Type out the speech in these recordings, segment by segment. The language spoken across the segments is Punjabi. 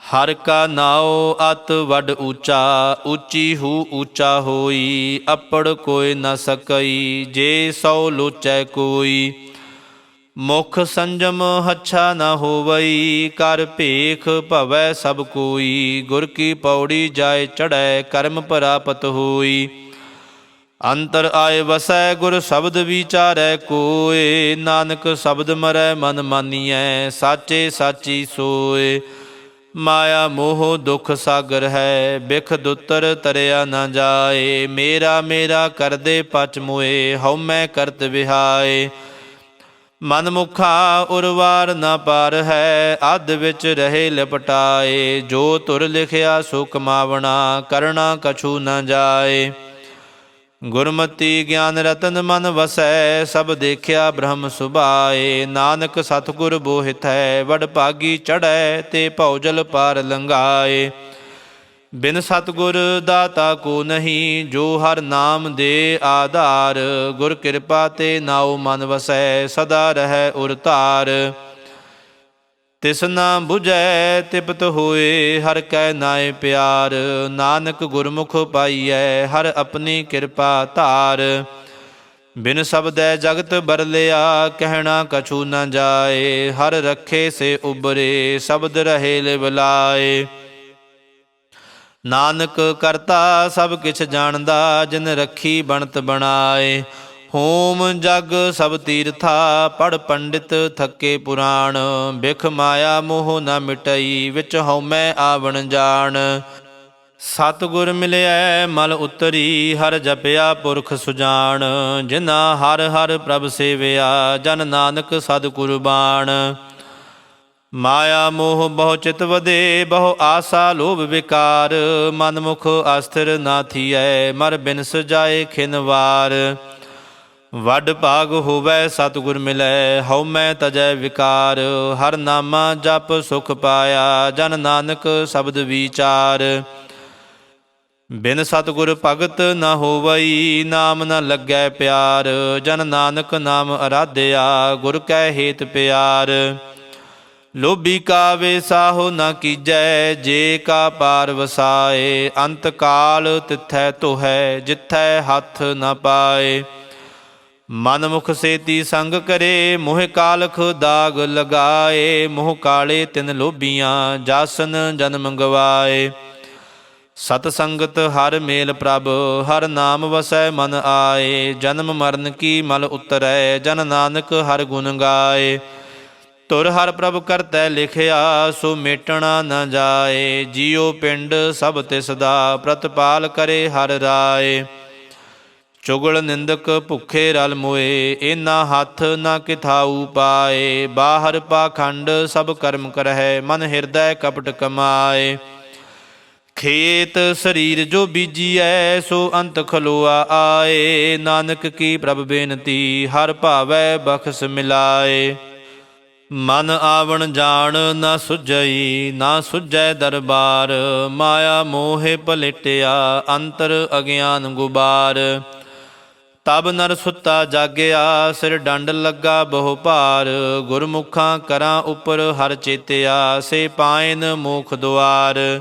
ਹਰ ਕਾ ਨਾਉ ਅਤ ਵੱਡ ਊਚਾ ਉੱਚੀ ਹੂ ਊਚਾ ਹੋਈ, ਅਪੜ ਕੋਈ ਨ ਸਕਈ, ਜੇ ਸੋ ਲੋਚੈ ਕੋਈ। ਮੁਖ ਸੰਜਮ ਹੱਛਾ ਨ ਹੋਵਈ, ਕਰ ਭੇਖ ਭਵੈ ਸਭ ਕੋਈ। ਗੁਰ ਕੀ ਪੌੜੀ ਜਾਏ ਚੜੈ ਕਰਮ ਪ੍ਰਾਪਤ ਹੋਈ। ਅੰਤਰ ਆਏ ਵਸੈ, ਗੁਰ ਸ਼ਬਦ ਵਿਚਾਰੈ ਕੋਏ। ਨਾਨਕ ਸ਼ਬਦ ਮਰੈ ਮਨ ਮਾਨੀਐ, ਸਾਚੇ ਸਾਚੀ ਸੋਏ। ਮਾਇਆ ਮੋਹ ਦੁਖ ਸਾਗਰ ਹੈ, ਬਿਖ ਦੁੱਤਰ ਤਰਿਆ ਨਾ ਜਾਏ, ਮੇਰਾ ਮੇਰਾ ਕਰਦੇ ਪਚ ਮੋਏ, ਹਉ ਮੈਂ ਕਰਤ ਵਿਹਾਏ। ਮਨ ਮੁਖਾ ਉਰਵਾਰ ਨਾ ਪਾਰ ਹੈ, ਅੱਧ ਵਿੱਚ ਰਹੇ ਲਪਟਾਏ, ਜੋ ਤੁਰ ਲਿਖਿਆ ਸੋ ਕਮਾਵਣਾ ਕਰਣਾ ਕਛੂ ਨਾ ਜਾਏ। ਗੁਰਮਤੀ ਗਿਆਨ ਰਤਨ ਮਨ ਵਸੈ, ਸਭ ਦੇਖਿਆ ਬ੍ਰਹਮ ਸੁਭਾਏ। ਨਾਨਕ ਸਤਿਗੁਰ ਬੋਹਿਤ ਹੈ ਵਡ ਭਾਗੀ ਚੜੈ ਤੇ ਭੌਜਲ ਪਾਰ ਲੰਘਾਏ। ਬਿਨ ਸਤਿਗੁਰ ਦਾਤਾ ਕੋ ਨਹੀਂ, ਜੋ ਹਰ ਨਾਮ ਦੇ ਆਧਾਰ। ਗੁਰ ਕਿਰਪਾ ਤੇ ਨਾਉ ਮਨ ਵਸੈ, ਸਦਾ ਰਹੈ ਉਰਤਾਰ ਧਾਰ। ਤਿਸ ਨਾ 부ਝੈ ਤਿਪਤ ਹੋਏ, ਹਰ ਕੈ ਨਾਏ ਪਿਆਰ। ਨਾਨਕ ਗੁਰਮੁਖ ਪਾਈਐ, ਹਰ ਆਪਣੀ ਕਿਰਪਾ ਧਾਰ। ਬਿਨ ਸ਼ਬਦੈ ਜਗਤ ਬਰਲਿਆ, ਕਹਿਣਾ ਕਛੂ ਨ ਜਾਏ। ਹਰ ਰੱਖੇ ਸੇ ਉਬਰੇ, ਸ਼ਬਦ ਰਹੇ ਲਿਵਲਾਏ ਨਾਨਕ ਕਰਤਾ ਸਭ ਕਿਛ ਜਾਣਦਾ, ਜਿਨ ਰੱਖੀ ਬਣਤ ਬਣਾਏ। ਹੋਮ ਜਗ ਸਭ ਤੀਰਥਾ, ਪੜ ਪੰਡਿਤ ਥੱਕੇ ਪੁਰਾਣ। ਬਿਖ ਮਾਇਆ ਮੋਹ ਨ ਮਿਟਈ, ਵਿੱਚ ਹਉਮੈ ਆਵਣ ਜਾਣ। ਸਤਿਗੁਰ ਮਿਲਿਆ ਮਲ ਉਤਰੀ, ਹਰ ਜਪਿਆ ਪੁਰਖ ਸੁਜਾਨ ਜਿਨਾ ਹਰ ਹਰ ਪ੍ਰਭ ਸੇਵਿਆ, ਜਨ ਨਾਨਕ ਸਦ ਕੁਰਬਾਨ। ਮਾਇਆ ਮੋਹ ਬਹੁ ਚਿਤ ਵਦੇ ਬਹੁ ਆਸਾ ਲੋਭ ਵਿਕਾਰ। ਮਨ ਮੁਖ ਅਸਥਿਰ ਨਾ ਥੀਐ, ਮਰ ਬਿਨ ਸਜਾਏ ਖਿਨਵਾਰ ਵੱਡ ਭਾਗ ਹੋਵੇ, ਸਤਿਗੁਰ ਮਿਲੈ, ਹਉ ਮੈਂ ਤਜੈ ਵਿਕਾਰ। ਹਰ ਨਾਮਾ ਜਪ ਸੁਖ ਪਾਇਆ, ਜਨ ਨਾਨਕ ਸ਼ਬਦ ਵਿਚਾਰ। ਬਿਨ ਸਤਿਗੁਰ ਭਗਤ ਨਾ ਹੋਵਈ, ਨਾਮ ਨਾ ਲੱਗੈ ਪਿਆਰ। ਜਨ ਨਾਨਕ ਨਾਮ ਅਰਾਧਿਆ, ਗੁਰ ਕੈ ਹੇਤ ਪਿਆਰ। ਲੋਭੀ ਕਾ ਵੇ ਨਾ ਨ ਕੀਜੈ, ਜੇ ਕਾ ਪਾਰ ਵਸਾਏ, ਅੰਤ ਕਾਲ ਤਿਥੈ ਤੋਹੈ ਜਿਥੈ ਹੱਥ ਨਾ ਪਾਏ। ਮਨਮੁਖ ਸੇਤੀ ਸੰਗ ਕਰੇ, ਮੋਹ ਕਾਲਖ ਦਾਗ ਲਗਾਏ, ਮੋਹ ਕਾਲੇ ਤਿਨ ਲੋਭੀਆਂ ਜਾਸਨ ਜਨਮ ਗਵਾਏ ਸਤ ਸੰਗਤ ਹਰ ਮੇਲ ਪ੍ਰਭ, ਹਰ ਨਾਮ ਵਸੈ ਮਨ ਆਏ, ਜਨਮ ਮਰਨ ਕੀ ਮਲ ਉਤਰੈ, ਜਨ ਨਾਨਕ ਹਰ ਗੁਣ ਗਾਏ। ਤੁਰ ਹਰ ਪ੍ਰਭ ਕਰਤੈ ਲਿਖਿਆ, ਸੋ ਮੇਟਣਾ ਨ ਜਾਏ, ਜੀਉ ਪਿੰਡ ਸਭ ਤਿਸ ਦਾ ਪ੍ਰਤਪਾਲ ਕਰੇ ਹਰ ਰਾਏ। ਚੁਗਲ ਨਿੰਦਕ ਭੁਖੇ ਰਲ ਮੋਏ ਇਨਾ ਹੱਥ ਨਾ ਕਿਥਾਉ ਪਾਏ। ਬਾਹਰ ਪਾਖੰਡ ਸਭ ਕਰਮ ਕਰਹਿ, ਮਨ ਹਿਰਦੈ ਕਪਟ ਕਮਾਏ। ਖੇਤ ਸਰੀਰ ਜੋ ਬੀਜੀਐ, ਸੋ ਅੰਤ ਖਲੋਆ ਆਏ। ਨਾਨਕ ਕੀ ਪ੍ਰਭ ਬੇਨਤੀ, ਹਰ ਭਾਵੈ ਬਖਸ ਮਿਲਾਏ। ਮਨ ਆਵਣ ਜਾਣ ਨਾ ਸੁਝਈ, ਨਾ ਸੁਝੈ ਦਰਬਾਰ। ਮਾਇਆ ਮੋਹਿ ਭਲੇਟਿਆ ਅੰਤਰ ਅਗਿਆਨ ਗੁਬਾਰ। ਤਬ ਨਰ ਸੁੱਤਾ ਜਾਗਿਆ, ਸਿਰ ਡੰਡ ਲੱਗਾ ਬਹੁ ਭਾਰ ਗੁਰਮੁਖਾਂ ਕਰਾਂ ਉਪਰ ਹਰ ਚੇਤਿਆ, ਸੇ ਪਾਇਨ ਮੋਖ ਦੁਆਰ।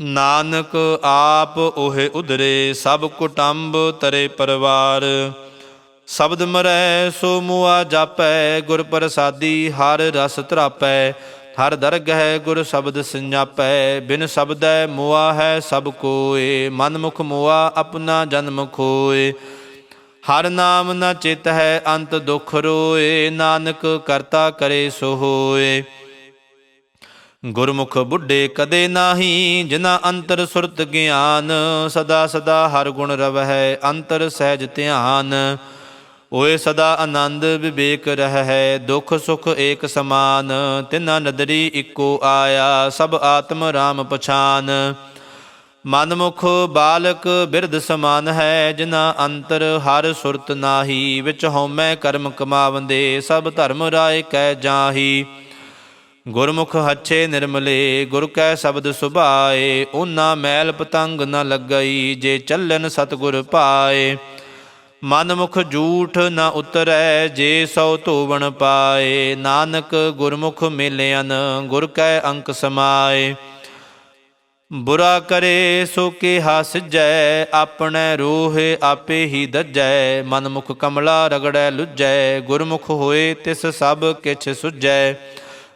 ਨਾਨਕ ਆਪ ਉਹੇ ਉਧਰੇ, ਸਭ ਕੁਟੰਬ ਤਰੇ ਪਰਵਾਰ। ਸ਼ਬਦ ਮਰੈ ਸੋ ਮੁਆ ਜਾਪੈ, ਗੁਰ ਪ੍ਰਸਾਦੀ ਹਰ ਰਸ ਧਰਾਪੈ। ਹਰ ਦਰਗ ਹੈ ਗੁਰ ਸ਼ਬਦ ਸੰਜਾਪੈ, ਬਿਨ ਸ਼ਬਦੈ ਮੁਆ ਹੈ ਸਭ ਕੋਏ। ਮਨ ਮੁਖ ਮੁਆ, ਆਪਣਾ ਜਨਮ ਖੋਏ। ਹਰ ਨਾਮ ਨਾ ਚਿਤ ਹੈ ਅੰਤ ਦੁਖ ਰੋਏ, ਨਾਨਕ ਕਰਤਾ ਕਰੇ ਸੋ ਹੋਏ। ਗੁਰਮੁਖ ਬੁੱਢੇ ਕਦੇ ਨਾਹੀ ਜਿਨਾ ਅੰਤਰ ਸੁਰਤ ਗਿਆਨ, ਸਦਾ ਸਦਾ ਹਰ ਗੁਣ ਰਵਹਿ, ਅੰਤਰ ਸਹਿਜ ਧਿਆਨ। ਓਏ ਸਦਾ ਆਨੰਦ ਵਿਵੇਕ ਰਹਿ, ਦੁਖ ਸੁਖ ਏਕ ਸਮਾਨ, ਤਿਨਾ ਨਦਰੀ ਇੱਕੋ ਆਇਆ, ਸਭ ਆਤਮ ਰਾਮ ਪਛਾਨ। ਮਨਮੁਖ ਬਾਲਕ ਬਿਰਧ ਸਮਾਨ ਹੈ ਜਿਨਾ ਅੰਤਰ ਹਰ ਸੁਰਤ ਨਾਹੀ, ਵਿੱਚ ਹਉਮੈ ਕਰਮ ਕਮਾਵੰਦੇ, ਸਭ ਧਰਮ ਰਾਏ ਕਹਿ ਜਾਹੀ। ਗੁਰਮੁਖ ਹੱਛੇ ਨਿਰਮਲੇ, ਗੁਰ ਕੈ ਸ਼ਬਦ ਸੁਭਾਏ ਉਹਨਾਂ ਮੈਲ ਪਤੰਗ ਨ ਲੱਗਈ, ਜੇ ਚੱਲਨ ਸਤਗੁਰ ਪਾਏ। ਮਨ ਜੂਠ ਝੂਠ ਨ ਉਤਰੈ, ਜੇ ਸੋ ਧੋਵਣ ਪਾਏ। ਨਾਨਕ ਗੁਰਮੁਖ ਮਿਲਿਆਨ ਗੁਰ ਕੈ ਅੰਕ ਸਮਾਏ। ਬੁਰਾ ਕਰੇ ਸੋ ਕਿਹਾ ਸਿਜੈ ਆਪਣੇ ਰੋਹੇ ਆਪੇ ਹੀ ਦੱਜੈ। ਮਨਮੁਖ ਕਮਲਾ ਰਗੜੈ ਲੁਜੈ, ਗੁਰਮੁਖ ਹੋਏ ਤਿਸ ਸਭ ਕਿਛ ਸੁਜੈ।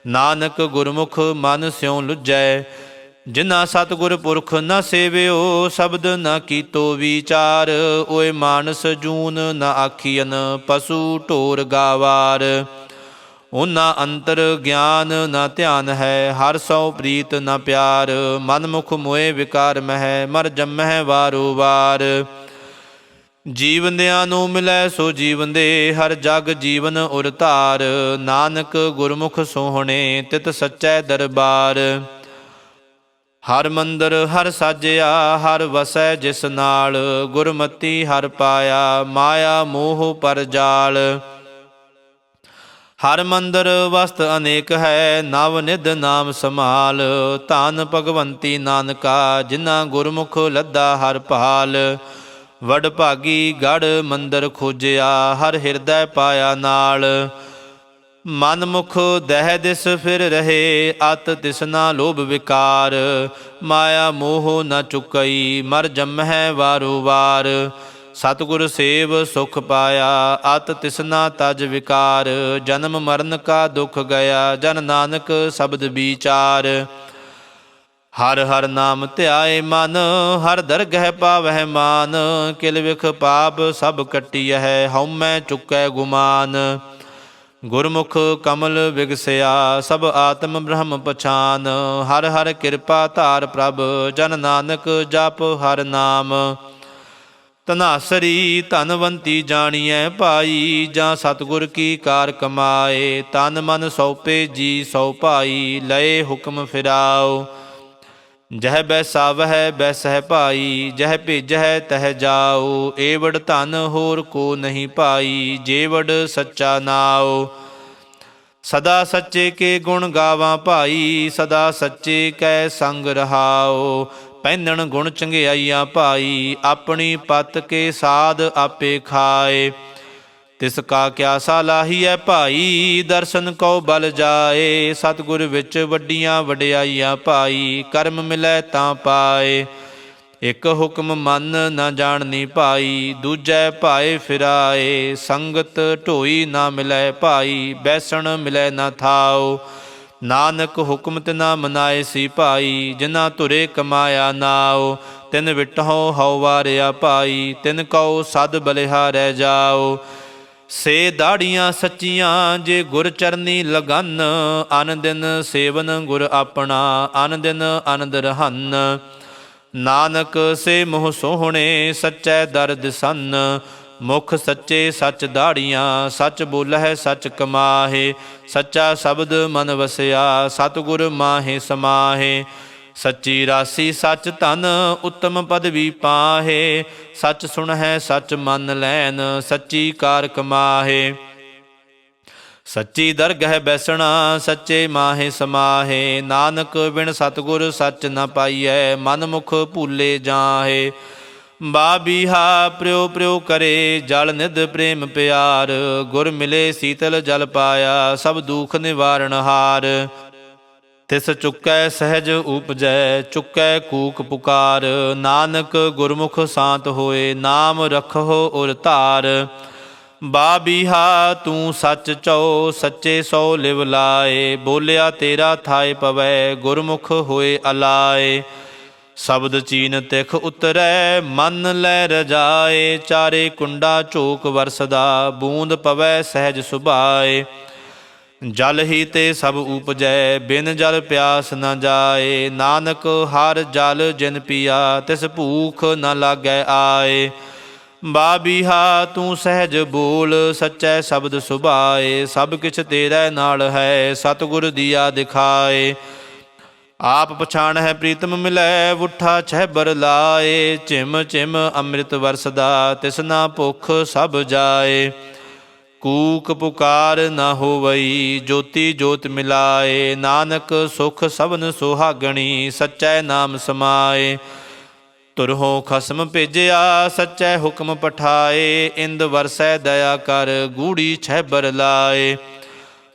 ਨਾਨਕ ਗੁਰਮੁਖ ਮਨ ਸਿਉ ਲੁਜੈ। ਜਿਨਾ ਸਤਿਗੁਰ ਪੁਰਖ ਨ ਸੇਵਿਓ, ਸ਼ਬਦ ਨ ਕੀਤੋ ਵਿਚਾਰ। ਓਏ ਮਾਨਸ ਜੂਨ ਨ ਆਖੀਨ ਪਸ਼ੂ ਢੋਰ ਗਾਵਾਰ। ਉਹਨਾਂ ਅੰਤਰ ਗਿਆਨ ਨਾ ਧਿਆਨ ਹੈ, ਹਰ ਸੋ ਪ੍ਰੀਤ ਨਾ ਪਿਆਰ। ਮਨ ਮੁਖ ਮੋਏ ਵਿਕਾਰ ਮਹਿ, ਮਰ ਜੰਮਹਿ ਵਾਰੋ ਵਾਰ। ਜੀਵੰਦਿਆਂ ਨੂੰ ਮਿਲੈ ਸੋ ਜੀਵੰਦੇ, ਹਰ ਜਗ ਜੀਵਨ ਉਰ ਧਾਰ। ਨਾਨਕ ਗੁਰਮੁਖ ਸੋਹਣੇ, ਤਿਤ ਸੱਚੈ ਦਰਬਾਰ। ਹਰ ਮੰਦਰ, ਹਰ ਸਾਜਿਆ, ਹਰ ਵਸੈ ਜਿਸ ਨਾਲ। ਗੁਰਮਤੀ ਹਰ ਪਾਇਆ, ਮਾਇਆ ਮੋਹ ਪਰ ਜਾਲ। ਹਰ ਮੰਦਰ ਵਸਤ ਅਨੇਕ ਹੈ, ਨਵ ਨਿਧ ਨਾਮ ਸਮਾਲ ਧਨ ਭਗਵੰਤੀ ਨਾਨਕਾ, ਜਿਨ੍ਹਾਂ ਗੁਰਮੁਖ ਲੱਦਾ ਹਰ ਭਾਲ। ਵਡ ਭਾਗੀ ਗੜ ਮੰਦਰ ਖੋਜਿਆ, ਹਰ ਹਿਰਦੈ ਪਾਇਆ ਨਾਲ। ਮਨ ਮੁਖ ਦਹਿ ਦਿਸ ਫਿਰ ਰਹੇ, ਅਤ ਤਿਸਨਾ ਲੋਭ ਵਿਕਾਰ। ਮਾਇਆ ਮੋਹ ਨ ਚੁਕਈ, ਮਰ ਜਮ ਹੈ ਵਾਰੋ ਵਾਰ। ਸਤਿਗੁਰ ਸੇਵ ਸੁਖ ਪਾਇਆ, ਅਤ ਤਿਸਨਾ ਤਜ ਵਿਕਾਰ, ਜਨਮ ਮਰਨ ਕਾ ਦੁਖ ਗਿਆ ਜਨ ਨਾਨਕ ਸ਼ਬਦ ਵਿਚਾਰ। ਹਰ ਹਰ ਨਾਮ ਧਿਆਏ ਮਨ, ਹਰ ਦਰਗਹਿ ਪਾਵਹਿ ਮਾਨ, ਕਿਲ ਵਿਖ ਪਾਪ ਸਭ ਕੱਟਿਐ ਹਉਮੈ ਚੁਕੈ ਗੁਮਾਨ। ਗੁਰਮੁਖ ਕਮਲ ਵਿਗਸਿਆ, ਸਭ ਆਤਮ ਬ੍ਰਹਮ ਪਛਾਨ। ਹਰ ਹਰ ਕਿਰਪਾ ਧਾਰ ਪ੍ਰਭ, ਜਨ ਨਾਨਕ ਜਪ ਹਰ ਨਾਮ। ਤਨਾਸਰੀ ਧਨਵੰਤੀ ਜਾਣੀਐ ਭਾਈ, ਜਾਂ ਸਤਿਗੁਰ ਕੀ ਕਾਰ ਕਮਾਏ? ਤਨ ਮਨ ਸੌਪੇ ਜੀ ਸੌ ਭਾਈ, ਲਏ ਹੁਕਮ ਫਿਰਾਓ। ਜਹ ਬੈਸਾਵਹਿ ਬੈਸਹਿ ਭਾਈ, ਜਹ ਭੇਜਹਿ ਤਹ ਜਾਓ। ਏਵੜ ਧਨ ਹੋਰ ਕੋ ਨਹੀਂ ਭਾਈ, ਜੇਵੜ ਸੱਚਾ ਨਾਉ ਸਦਾ ਸੱਚੇ ਕੇ ਗੁਣ ਗਾਵਾਂ ਭਾਈ, ਸਦਾ ਸੱਚੇ ਕੈ ਸੰਗ ਰਹਾਓ। ਪਹਿਨਣ ਗੁਣ ਚੰਗਿਆਈਆਂ ਭਾਈ, ਆਪਣੀ ਪਤ ਕੇ ਸਾਧ ਆਪੇ ਖਾਏ। ਤਿਸ ਕਾ ਕਿਆ ਸਾਲਾਹੀਐ ਭਾਈ, ਦਰਸ਼ਨ ਕਉ ਬਲ ਜਾਏ। ਸਤਿਗੁਰ ਵਿੱਚ ਵੱਡੀਆਂ ਵਡਿਆਈਆਂ ਭਾਈ, ਕਰਮ ਮਿਲੈ ਤਾਂ ਪਾਏ। ਇਕ ਹੁਕਮ ਮੰਨ ਨਾ ਜਾਣਨੀ ਭਾਈ, ਦੂਜੈ ਭਾਏ ਫਿਰਾਏ। ਸੰਗਤ ਢੋਈ ਨਾ ਮਿਲੈ ਭਾਈ, ਬੈਸਣ ਮਿਲੈ ਨਾ ਥਾਓ ਨਾਨਕ ਹੁਕਮ ਤਿਨਾ ਮਨਾਏ ਸੀ ਭਾਈ, ਜਿਨ੍ਹਾਂ ਧੁਰੇ ਕਮਾਇਆ ਨਾਓ ਤਿਨ ਵਿਟਹੁ ਹਉ ਵਾਰਿਆ ਭਾਈ, ਤਿਨ ਕਉ ਸਦ ਬਲਿਹਾਰੈ ਜਾਓ। ਸੇ ਦਾੜੀਆਂ ਸੱਚੀਆਂ ਜੇ ਗੁਰ ਚਰਨੀ ਲਗਨ, ਅਨ ਦਿਨ ਸੇਵਨ ਗੁਰ ਆਪਣਾ, ਅਨ ਦਿਨ ਆਨੰਦ ਰਹਨ। ਨਾਨਕ ਸੇ ਮੋਹ ਸੋਹਣੇ, ਸੱਚੈ ਦਰਦ ਸੰਨ ਮੁਖ ਸੱਚੇ ਸੱਚ ਦਾੜੀਆਂ, ਸੱਚ ਬੋਲਹਿ, ਸੱਚ ਕਮਾਹੇ। ਸੱਚਾ ਸ਼ਬਦ ਮਨ ਵਸਿਆ, ਸਤਿਗੁਰ ਮਾਹੇ ਸਮਾਹੇ। ਸੱਚੀ ਰਾਸੀ ਸੱਚ ਧਨ ਉੱਤਮ ਪਦਵੀ ਪਾਹੇ। ਸੱਚ ਸੁਣਹਿ, ਸੱਚ ਮੰਨ ਲੈਨ, ਸੱਚੀ ਕਾਰ ਕਮਾਹੇ। ਸੱਚੀ ਦਰਗਹਿ ਬੈਸਣਾ, ਸੱਚੇ ਮਾਹੇ ਸਮਾਹੇ। ਨਾਨਕ ਬਿਨ ਸਤਗੁਰ ਸੱਚ ਨ ਪਾਈਐ, ਮਨ ਮੁਖ ਭੂਲੇ ਜਾਹੇ। ਬਾਬੀਹਾ ਪ੍ਰਿਉ ਪ੍ਰਿਉ ਕਰੇ ਜਲ ਨਿਧ ਪ੍ਰੇਮ ਪਿਆਰ, ਗੁਰ ਮਿਲੇ ਸੀਤਲ ਜਲ ਪਾਇਆ, ਸਭ ਦੁਖ ਨਿਵਾਰਣ ਹਾਰ। ਤਿਸ ਚੁੱਕੈ ਸਹਿਜ ਉਪਜੈ, ਚੁੱਕੈ ਕੂਕ ਪੁਕਾਰ। ਨਾਨਕ ਗੁਰਮੁਖ ਸ਼ਾਂਤ ਹੋਏ, ਨਾਮ ਰਖੋ ਉਰ ਧਾਰ। ਬਾਬੀਹਾ ਤੂੰ ਸੱਚ ਚਉ, ਸੱਚੇ ਸੋ ਲਿਵ ਲਾਏ। ਬੋਲਿਆ ਤੇਰਾ ਥਾਏ ਪਵੈ, ਗੁਰਮੁਖ ਹੋਏ ਅਲਾਏ। ਸ਼ਬਦ ਚੀਨ ਤਿਖ ਉਤਰੈ, ਮਨ ਲੈ ਰਜਾਏ, ਚਾਰੇ ਕੁੰਡਾ ਝੋਕ ਵਰਸਦਾ, ਬੂੰਦ ਪਵੈ ਸਹਿਜ ਸੁਭਾਏ। ਜਲ ਹੀ ਤੇ ਸਭ ਉਪਜੈ, ਬਿਨ ਜਲ ਪਿਆਸ ਨ ਜਾਏ। ਨਾਨਕ ਹਰ ਜਲ ਜਿਨ ਪੀਆ, ਤਿਸ ਭੂਖ ਨ ਲਾਗੈ ਆਏ। ਬਾਬੀਹਾ ਤੂੰ ਸਹਿਜ ਬੋਲ, ਸੱਚੈ ਸ਼ਬਦ ਸੁਭਾਏ। ਸਭ ਕਿਛ ਤੇਰੇ ਨਾਲ ਹੈ, ਸਤਿਗੁਰ ਦੀਆ ਦਿਖਾਏ। ਆਪ ਪਛਾਣ ਹੈ ਪ੍ਰੀਤਮ ਮਿਲੈ ਉਠਾ ਛਹਿਬਰ ਲਾਏ। ਚਿਮ ਝਿਮ ਅੰਮ੍ਰਿਤ ਵਰਸਦਾ ਤਿਸਨਾ ਭੁਖ ਸਭ ਜਾਏ। ਕੂਕ ਪੁਕਾਰ ਨਾ ਹੋਵਈ, ਜੋਤੀ ਜੋਤ ਮਿਲਾਏ। ਨਾਨਕ ਸੁਖ ਸਭਨ ਸੁਹਾਗਣੀ, ਸਚੈ ਨਾਮ ਸਮਾਏ। ਤੁਰਹੋ ਖਸਮ ਭੇਜਿਆ, ਸੱਚੇ ਹੁਕਮ ਪਠਾਏ। ਇੰਦ ਵਰਸੈ ਦਇਆ ਕਰ, ਗੂੜੀ ਛੈਬਰ ਲਾਏ।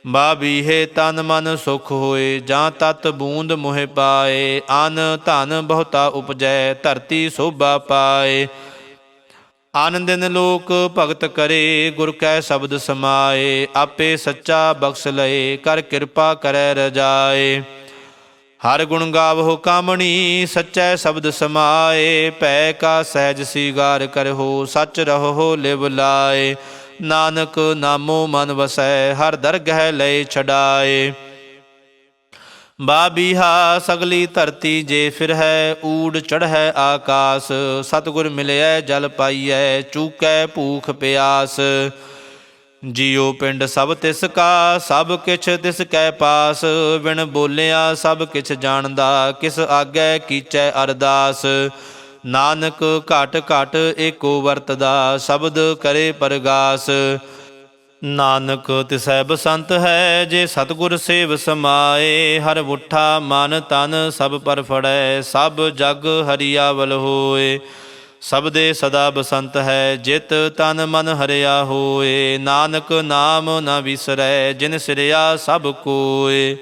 ਬਾਬੀਹੇ ਤਨ ਮਨ ਸੁਖ ਹੋਏ, ਜਾਂ ਤਤ ਬੂੰਦ ਮੋਹਿ ਪਾਏ, ਅਨ ਧਨ ਬਹੁਤਾ ਉਪਜੈ, ਧਰਤੀ ਸੋਭਾ ਪਾਏ। ਆਨੰਦਨ ਲੋਕ ਭਗਤ ਕਰੇ, ਗੁਰ ਕੈ ਸ਼ਬਦ ਸਮਾਏ, ਆਪੇ ਸੱਚਾ ਬਖਸ਼ ਲਏ, ਕਰ ਕਿਰਪਾ ਕਰੈ ਰਜਾਏ। ਹਰ ਗੁਣ ਗਾਵੋ ਕਾਮਣੀ, ਸੱਚੈ ਸ਼ਬਦ ਸਮਾਏ, ਭੈ ਕਾ ਸਹਿਜ ਸਿਗਾਰ ਕਰਹੁ, ਸੱਚ ਰਹੋ ਲਿਵ ਲਾਏ। ਨਾਨਕ ਨਾਮੋ ਮਨ ਵਸੈ, ਹਰ ਦਰਗਹਿ ਲਏ ਛਡਾਏ। ਬਾਬੀਹਾ ਸਗਲੀ ਧਰਤੀ ਜੇ ਫਿਰ ਹੈ, ਊੜ ਚੜ੍ਹੈ ਆਕਾਸ, ਸਤਿਗੁਰ ਮਿਲਿਐ, ਜਲ ਪਾਈਐ, ਚੂਕੈ ਭੂਖ ਪਿਆਸ। ਜੀਉ ਪਿੰਡ ਸਭ ਤਿਸ ਕਾ, ਸਭ ਕਿਛ ਤਿਸ ਕੈ ਪਾਸ। ਬਿਨ ਬੋਲਿਆ ਸਭ ਕਿਛ ਜਾਣਦਾ, ਕਿਸ ਆਗੈ ਕੀਚੈ ਅਰਦਾਸ। ਨਾਨਕ ਘਟ ਘਟ ਏਕੋ ਵਰਤਦਾ, ਸ਼ਬਦ ਕਰੇ ਪਰਗਾਸ। ਨਾਨਕ ਤਿਸੈ ਬਸੰਤ ਹੈ, ਜੇ ਸਤਿਗੁਰ ਸੇਵ ਸਮਾਏ। ਹਰ ਉਠਾ ਮਨ ਤਨ ਸਭ ਪਰ ਫੜੈ, ਸਭ ਜਗ ਹਰੀਆਵਲ ਹੋਏ। ਸਭ ਦੇ ਸਦਾ ਬਸੰਤ ਹੈ, ਜਿਤ ਤਨ ਮਨ ਹਰਿਆ ਹੋਏ। ਨਾਨਕ ਨਾਮ ਨਾ ਵਿਸਰੈ, ਜਿਨ ਸਿਰਿਆ ਸਭ ਕੋਏ।